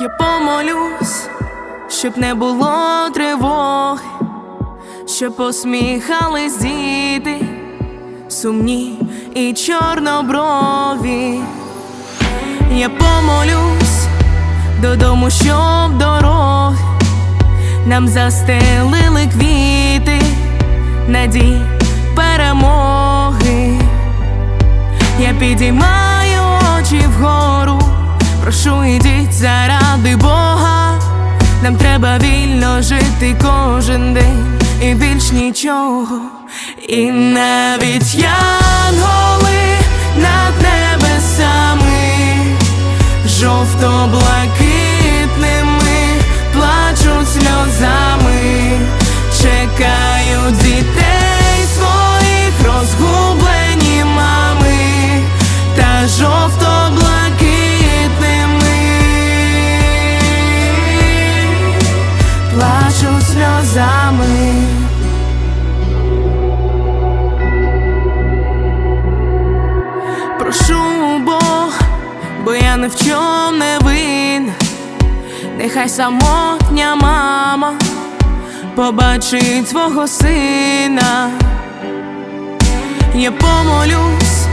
Я помолюсь, щоб не було тривоги, щоб посміхались діти, сумні і чорноброві. Я помолюсь додому, щоб дороги нам застелили квіти, надій перемоги. Я підіймаю очі вгору, прошу ідіть заради Бога. Нам треба вільно жити кожен день і більш нічого. І навіть янголи над небесами, жовто-блакитними сльозами. Прошу Бог, бо я ні в чому не винна Нехай самотня мама побачить свого сина. Я помолюсь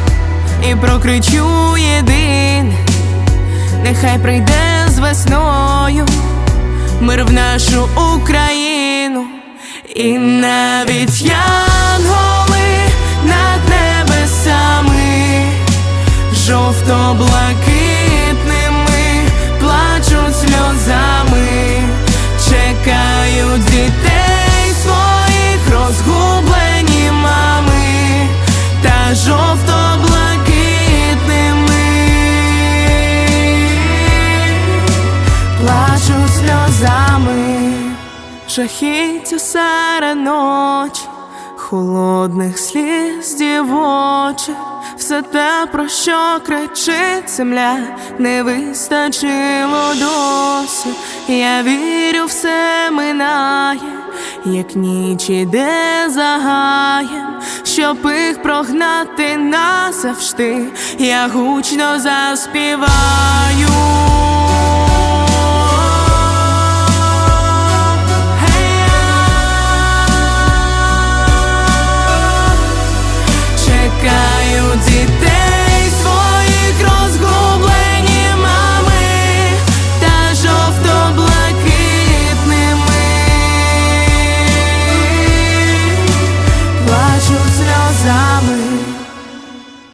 і прокричу єдин, нехай прийде з весною мир в нашу Україну, і навіть янголи над небесами, жовто-блакитними жахіття серед ночі, холодних сліз дівочих, все те, про що кричить земля, не вистачило досі. Я вірю, все минає, як ніч іде за гаєм, щоб їх прогнати назавжди, я гучно заспіваю.